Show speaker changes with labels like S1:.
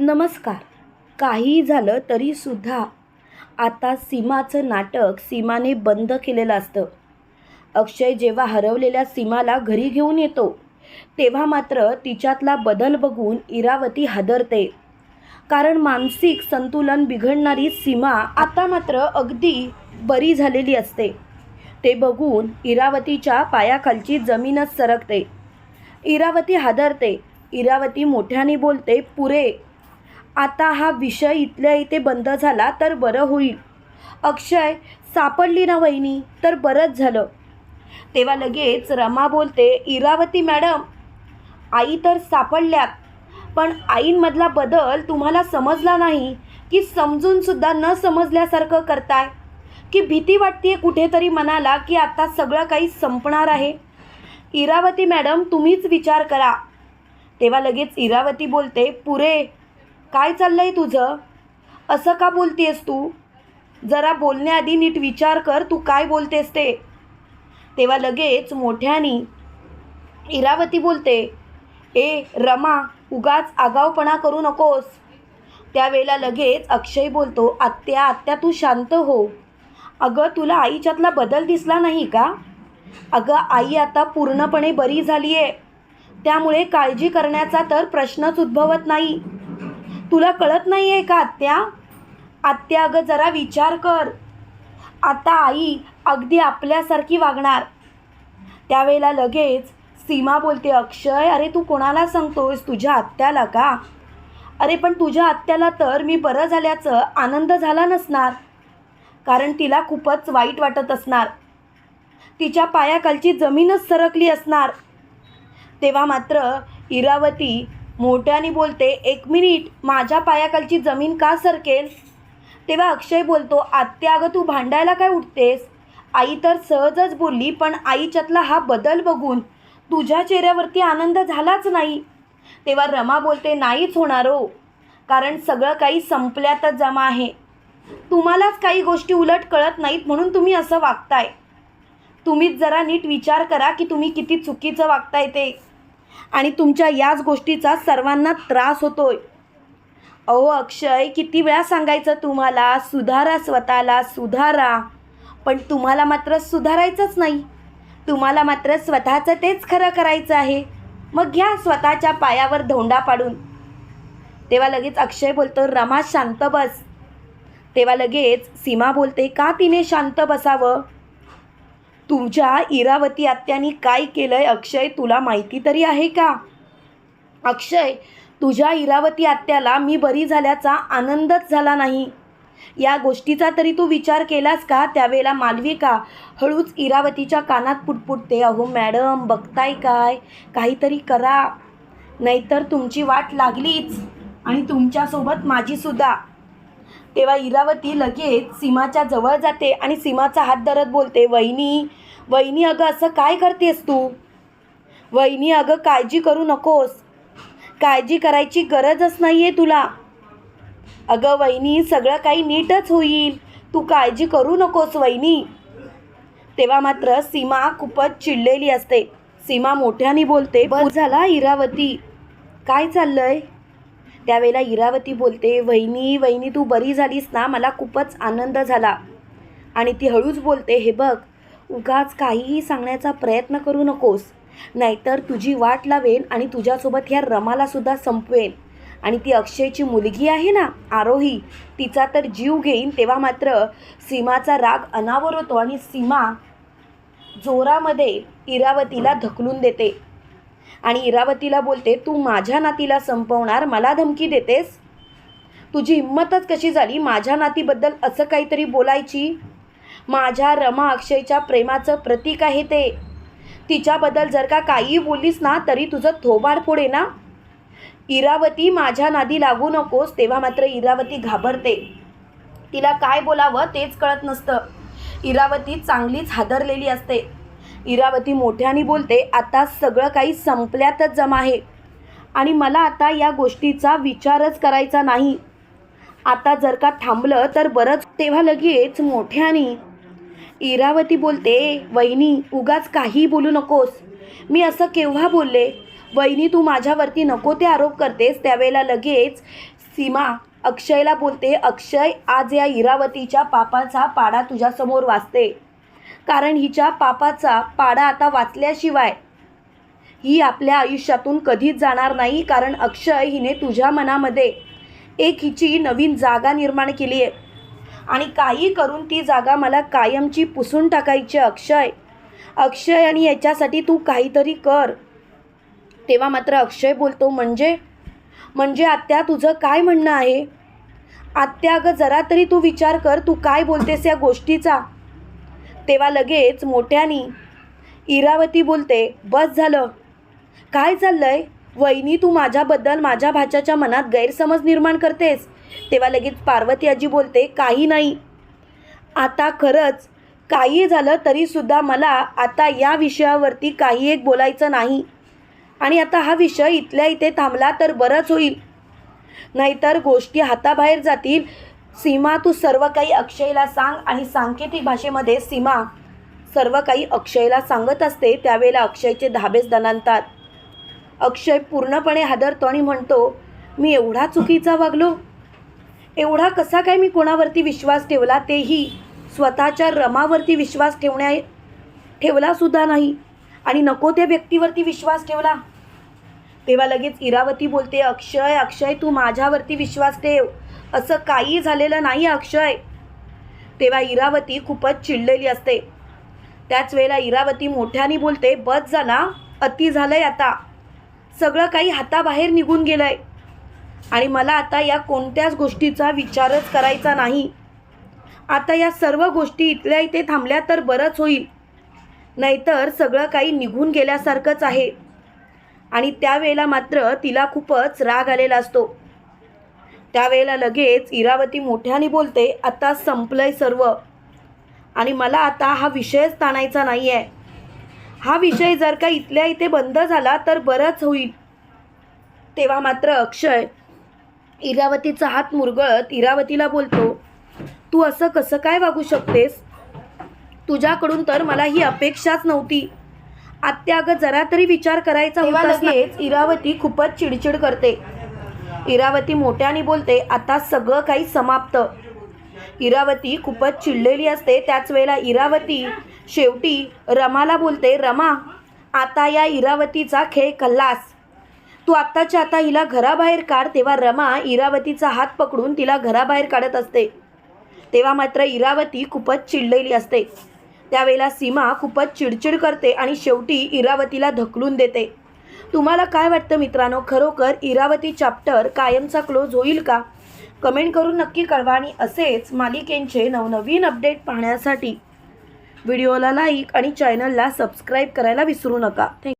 S1: नमस्कार. काहीही झालं तरीसुद्धा आता सीमाचं नाटक सीमाने बंद केलेलं असतं. अक्षय जेव्हा हरवलेल्या सीमाला घरी घेऊन येतो तेव्हा मात्र तिच्यातला बदल बघून इरावती हादरते. कारण मानसिक संतुलन बिघडणारी सीमा आता मात्र अगदी बरी झालेली असते. ते बघून इरावतीच्या पायाखालची जमीनच सरकते. इरावती हादरते. इरावती मोठ्याने बोलते पुरे आता हा विषय इथल्या इथे बंद झाला तर बरं होईल. अक्षय सापडली ना वहिनी तर बरंच झालं. तेव्हा लगेच रमा बोलते इरावती मॅडम आई तर सापडल्यात पण आईंमधला बदल तुम्हाला समजला नाही की समजूनसुद्धा न समजल्यासारखं करताय? की भीती वाटते कुठेतरी मनाला की आता सगळं काही संपणार आहे? इरावती मॅडम तुम्हीच विचार करा. तेव्हा लगेच इरावती बोलते पुरे काय चाललं आहे तुझं? असं का बोलतेस तू? जरा बोलण्याआधी नीट विचार कर तू काय बोलतेस ते. तेव्हा लगेच मोठ्यानी इरावती बोलते ए रमा उगाच आगावपणा करू नकोस. त्यावेळेला लगेच अक्षय बोलतो आत्या आत्या तू शांत हो. अगं तुला आईच्यातला बदल दिसला नाही का? अगं आई आता पूर्णपणे बरी झाली आहे त्यामुळे काळजी करण्याचा तर प्रश्नच उद्भवत नाही. तुला कळत नाही आहे का आत्या? आत्या अगं जरा विचार कर. आता आई अगदी आपल्यासारखी वागणार. त्यावेळेला लगेच सीमा बोलते अक्षय अरे तू कोणाला सांगतोस तुझ्या आत्याला का? अरे पण तुझ्या आत्याला तर मी बरं झाल्याचं आनंद झाला नसणार. कारण तिला खूपच वाईट वाटत असणार. तिच्या पायाखालची जमीनच सरकली असणार. तेव्हा मात्र इरावती मोठ्याने बोलते एक मिनिट माझ्या पायाखालची जमीन का सरकेल? तेव्हा अक्षय बोलतो आत्या अगं तू भांडायला काय उठतेस? आई तर सहजच बोलली पण आईच्यातला हा बदल बघून तुझ्या चेहऱ्यावरती आनंद झालाच नाही. तेव्हा रमा बोलते नाहीच होणार हो कारण सगळं काही संपल्यातच जमा आहे. तुम्हालाच काही गोष्टी उलट कळत नाहीत म्हणून तुम्ही असं वागताय. तुम्हीच जरा नीट विचार करा की तुम्ही किती चुकीचं वागताय ते. आणि तुमच्या याच गोष्टीचा सर्वांना त्रास होतोय. अहो अक्षय किती वेळा सांगायचं तुम्हाला सुधारा स्वतःला सुधारा. पण तुम्हाला मात्र सुधारायचंच नाही. तुम्हाला मात्र स्वतःचं तेच खरं करायचं आहे. मग घ्या स्वतःच्या पायावर धोंडा पाडून. तेव्हा लगेच अक्षय बोलतो रमा शांत बस. तेव्हा लगेच सीमा बोलते का तिने शांत बसावं? तुमच्या इरावती आत्यानी काय केलंय? अक्षय तुला माहिती तरी आहे का? अक्षय तुझ्या इरावती आत्याला मी बरी झाल्याचा आनंदच झाला नाही. या गोष्टीचा तरी तू विचार केलास का? त्यावेळेला मालविका हळूच इरावतीच्या कानात पुटपुटते. अहो मॅडम बघताय काय? काहीतरी करा. नाहीतर तुमची वाट लागलीच. आणि तुमच्यासोबत माझीसुद्धा तेव्हा इरावती लगेच सीमाच्या जवळ जाते आणि सीमाचा हात धरत बोलते वहिनी वहिनी अगं असं काय करतेस तू? वहिनी अगं काळजी करू नकोस. काळजी करायची गरजच नाही आहे तुला. अगं वहिनी सगळं काही नीटच होईल. तू काळजी करू नकोस वहिनी. तेव्हा मात्र सीमा खूपच चिडलेली असते. सीमा मोठ्याने बोलते बस झाला इरावती. काय चाललंय? त्यावेळेला इरावती बोलते वहिनी वहिनी तू बरी झालीस ना? मला खूपच आनंद झाला. आणि ती हळूच बोलते हे बघ उगाच काहीही सांगण्याचा प्रयत्न करू नकोस. नाहीतर तुझी वाट लावेन आणि तुझ्यासोबत ह्या रमालासुद्धा संपवेन. आणि ती अक्षयची मुलगी आहे ना आरोही तिचा तर जीव घेईन तेव्हा मात्र सीमाचा राग अनावर होतो आणि सीमा जोरामध्ये इरावतीला धकलून देते. आणि इरावतीला बोलते तू माझ्या नातीला संपवणार मला धमकी देतेस? तुझी हिंमतच कशी झाली? माझ्या नातीबद्दल असं काहीतरी बोलायची? माझ्या रमा अक्षयच्या प्रेमाचं प्रतीक आहे ते. तिच्याबद्दल जर का काहीही बोललीस ना तरी तुझं थोबाड फोडे ना इरावती माझ्या नादी लागू नकोस तेव्हा मात्र इरावती घाबरते. तिला काय बोलावं तेच कळत नसतं. इरावती चांगलीच हादरलेली असते. इरावती मोठ्याने बोलते आता सगळं काही संपल्यातच जमा आहे. आणि मला आता या गोष्टीचा विचारच करायचा नाही. आता जर का थांबलं तर बरंच तेव्हा लगेच मोठ्याने. इरावती बोलते वहिनी उगाच काही बोलू नकोस. मी असं केव्हा बोलले? वहिनी तू माझ्यावरती नको ते आरोप करतेस. त्यावेळेला लगेच सीमा अक्षयला बोलते अक्षय आज या इरावतीच्या पापाचा पाडा तुझ्यासमोर वाचते कारण हिच्या पापाचा पाडा आता वाचल्याशिवाय ही आपल्या आयुष्यातून कधीच जाणार नाही. कारण अक्षय हिने तुझ्या मनामध्ये एक हिची नवीन जागा निर्माण केली आहे. आणि काही करून ती जागा मला कायमची पुसून टाकायची आहे, अक्षय. अक्षय आणि याच्यासाठी तू काहीतरी कर. तेव्हा मात्र अक्षय बोलतो म्हणजे? म्हणजे आत्या तुझं काय म्हणणं आहे? आत्या अगं जरा तरी तू विचार कर. तू काय बोलतेस या गोष्टीचा? तेव्हा लगेच मोठ्यानी इरावती बोलते बस झालं. काय चाललंय? वहिनी तू माझ्याबद्दल माझ्या भाच्याच्या मनात गैरसमज निर्माण करतेस. तेव्हा लगेच पार्वती आजी बोलते काही नाही. आता खरंच काही झालं तरीसुद्धा मला आता या विषयावरती काही एक बोलायचं नाही. आणि आता हा विषय इथल्या इथे थांबला तर बरंच होईल. नाहीतर गोष्टी हाताबाहेर जातील सीमा तू सर्व काही अक्षयला सांग आणि सांकेतिक भाषेमध्ये सीमा सर्व काही अक्षयला सांगत असते त्यावेळेला अक्षयचे धाबेच दणानतात अक्षय पूर्णपणे हादरतो आणि म्हणतो मी एवढा चुकीचा वागलो? एवढा कसा काय मी कोणावरती विश्वास ठेवला? तेही स्वतःच्या रमावरती विश्वास ठेवण्या ठेवलासुद्धा नाही. आणि नको त्या व्यक्तीवरती विश्वास ठेवला. तेव्हा लगेच इरावती बोलते अक्षय अक्षय तू माझ्यावरती विश्वास ठेव. असं काही झालेलं नाही अक्षय. तेव्हा इरावती खूपच चिडलेली असते. त्याच वेळेला इरावती मोठ्याने बोलते बस झाला अति झालंय आता. सगळं काही हाताबाहेर निघून गेलंय. आणि मला आता या कोणत्याच गोष्टीचा विचारच करायचा नाही. आता या सर्व गोष्टी इथल्या इथे थांबल्या तर बरंच होईल. नाहीतर सगळं काही निघून गेल्यासारखंच आहे. आणि त्यावेळेला मात्र तिला खूपच राग आलेला असतो. त्यावेळेला लगेच इरावती मोठ्याने बोलते आता संपलंय सर्व. आणि मला आता हा विषयच ताणायचा नाही आहे हा विषय जर का इथल्या इथे बंद झाला तर बरंच होईल. तेव्हा मात्र अक्षय इरावतीचा हात मुरगळत इरावतीला बोलतो तू असं कसं काय वागू शकतेस? तुझ्याकडून तर मला ही अपेक्षाच नव्हती. आत्या अगं जरा तरी विचार करायचा होताच लगेच इरावती खूपच चिडचिड करते. इरावती मोठ्याने बोलते आता सगळं काही समाप्त. इरावती खूपच चिडलेली असते. त्याच वेळेला इरावती शेवटी रमाला बोलते रमा आता या इरावतीचा खेळ खल्लास तू आत्ताच्या आता हिला घराबाहेर काढ. तेव्हा रमा इरावतीचा हात पकडून तिला घराबाहेर काढत असते. तेव्हा मात्र इरावती खूपच चिडलेली असते. त्यावेळेला सीमा खूपच चिडचिड करते आणि शेवटी इरावतीला धकलून देते. तुम्हाला काय वाटतं मित्रांनो? खरोखर इरावती चॅप्टर कायमचा क्लोज होईल का? कमेंट करून नक्की कळवा आणि असेच मालिकेंचे नवनवीन अपडेट पाहण्यासाठी. व्हिडिओला लाईक आणि चॅनलला सबस्क्राईब करायला विसरू नका. थँक्यू